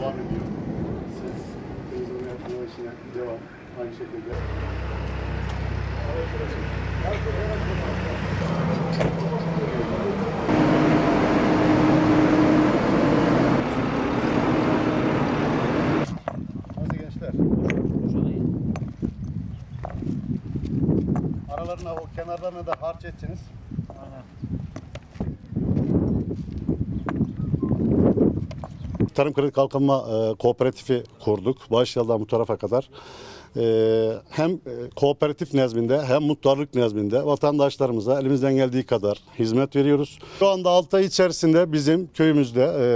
devam ediyor. Siz temizleme yapma işine devam. Aynı şekilde. Nasıl gençler? Aralarına o kenarlarına da harç edeceksiniz. Tarım Kredi Kalkınma e, Kooperatifi kurduk. Başyaldan bu tarafa kadar. E, hem e, kooperatif nezdinde hem muhtarlık nezdinde vatandaşlarımıza elimizden geldiği kadar hizmet veriyoruz. Şu anda 6 ay içerisinde bizim köyümüzde e,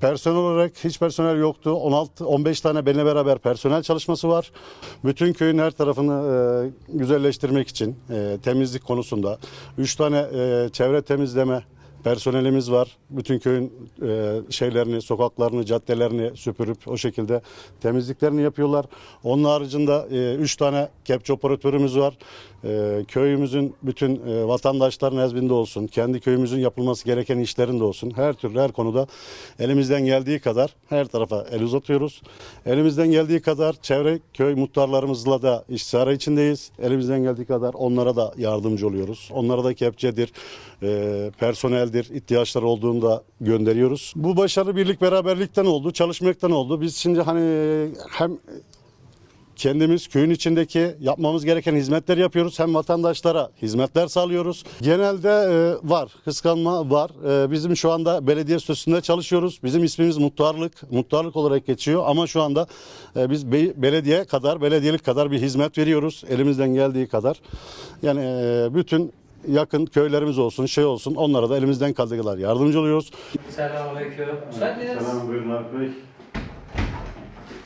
personel olarak hiç personel yoktu. 16 15 tane benimle beraber personel çalışması var. Bütün köyün her tarafını e, güzelleştirmek için e, temizlik konusunda 3 tane e, çevre temizleme personelimiz var. Bütün köyün e, şeylerini, sokaklarını, caddelerini süpürüp o şekilde temizliklerini yapıyorlar. Onun haricinde 3 tane kepçe operatörümüz var. E, köyümüzün bütün e, vatandaşlar nezdinde olsun, kendi köyümüzün yapılması gereken işlerinde olsun. Her türlü her konuda elimizden geldiği kadar her tarafa el uzatıyoruz. Elimizden geldiği kadar çevre köy muhtarlarımızla da istişare içindeyiz. Elimizden geldiği kadar onlara da yardımcı oluyoruz. Onlara da kepçedir, e, personeldir, ihtiyaçları olduğunda gönderiyoruz. Bu başarı birlik beraberlikten oldu, çalışmaktan oldu. Biz şimdi hani hem kendimiz köyün içindeki yapmamız gereken hizmetleri yapıyoruz. Hem vatandaşlara hizmetler sağlıyoruz. Genelde e, var, kıskanma var. E, bizim şu anda belediye statüsünde çalışıyoruz. Bizim ismimiz muhtarlık, muhtarlık olarak geçiyor. Ama şu anda e, biz be- belediye kadar, belediyelik kadar bir hizmet veriyoruz. Elimizden geldiği kadar. Yani e, bütün yakın köylerimiz olsun, şey olsun onlara da elimizden kaldığı kadar yardımcı oluyoruz. Selamünaleyküm. Müsait miydiniz? buyurun Arif Bey.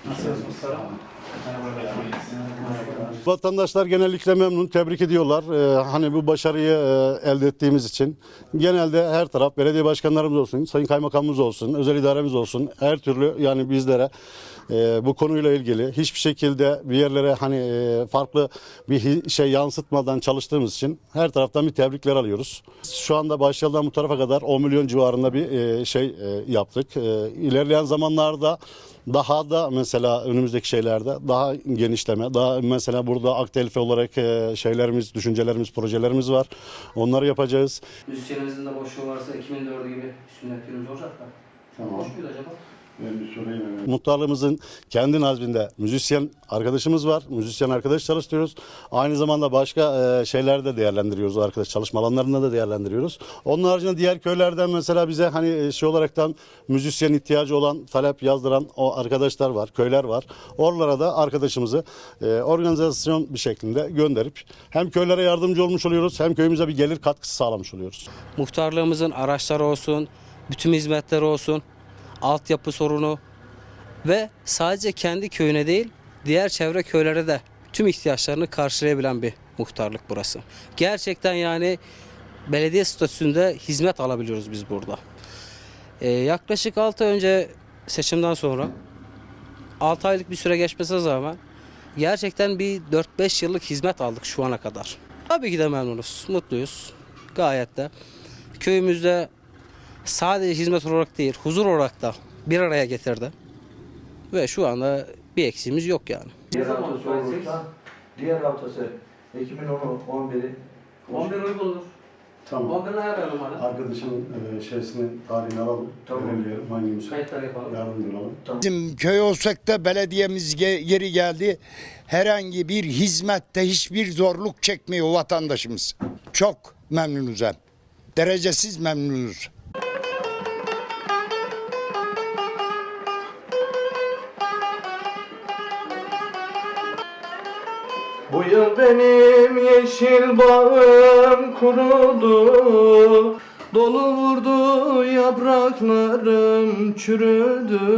Nasılsınız muhtarım? Vatandaşlar genellikle memnun, tebrik ediyorlar. Ee, hani bu başarıyı e, elde ettiğimiz için. Genelde her taraf, belediye başkanlarımız olsun, sayın kaymakamımız olsun, özel idaremiz olsun, her türlü yani bizlere e, bu konuyla ilgili hiçbir şekilde bir yerlere hani e, farklı bir şey yansıtmadan çalıştığımız için her taraftan bir tebrikler alıyoruz. Şu anda Başyal'dan bu tarafa kadar 10 milyon civarında bir e, şey e, yaptık. E, ilerleyen zamanlarda daha da mesela önümüzdeki şeylerde daha genişleme, daha mesela burada aktelfe olarak e, şeylerimiz, düşüncelerimiz, projelerimiz var. Onları yapacağız. Müzisyenimizin de boşluğu varsa 2004 gibi sünnet olacak da. Tamam. Boş muydu acaba? Ben bir sorayım Muhtarlığımızın kendi nazminde müzisyen arkadaşımız var. Müzisyen arkadaş çalıştırıyoruz. Aynı zamanda başka e, şeylerde değerlendiriyoruz o arkadaş. Çalışma alanlarında da değerlendiriyoruz. Onun haricinde diğer köylerden mesela bize hani e, şey olaraktan müzisyen ihtiyacı olan, talep yazdıran o arkadaşlar var, köyler var. Oralara da arkadaşımızı e, organizasyon bir şeklinde gönderip hem köylere yardımcı olmuş oluyoruz hem köyümüze bir gelir katkısı sağlamış oluyoruz. Muhtarlığımızın araçları olsun, bütün hizmetleri olsun, altyapı sorunu ve sadece kendi köyüne değil, diğer çevre köylere de tüm ihtiyaçlarını karşılayabilen bir muhtarlık burası. Gerçekten yani belediye statüsünde hizmet alabiliyoruz biz burada. Ee, yaklaşık 6 ay önce seçimden sonra 6 aylık bir süre geçmesine rağmen gerçekten bir 4-5 yıllık hizmet aldık şu ana kadar. Tabii ki de memnunuz, mutluyuz. Gayet de. Köyümüzde sadece hizmet olarak değil, huzur olarak da bir araya getirdi. Ve şu anda bir eksiğimiz yok yani. Diğer haftası olursa, diğer haftası Ekim'in 10'u, 11'i 11 uygundur. Tamam. 11'in ayarlayalım hadi. Arkadaşın e, şeysini, tarihini alalım. Tamam. Belirleyelim hangi müsait. Kayıtlar yapalım. Yardımcı olalım. Bizim köy olsak da belediyemiz ge- geri geldi. Herhangi bir hizmette hiçbir zorluk çekmiyor vatandaşımız. Çok memnunuz hem. Derecesiz memnunuz. Bu yıl benim yeşil bağım kurudu Dolu vurdu yapraklarım çürüdü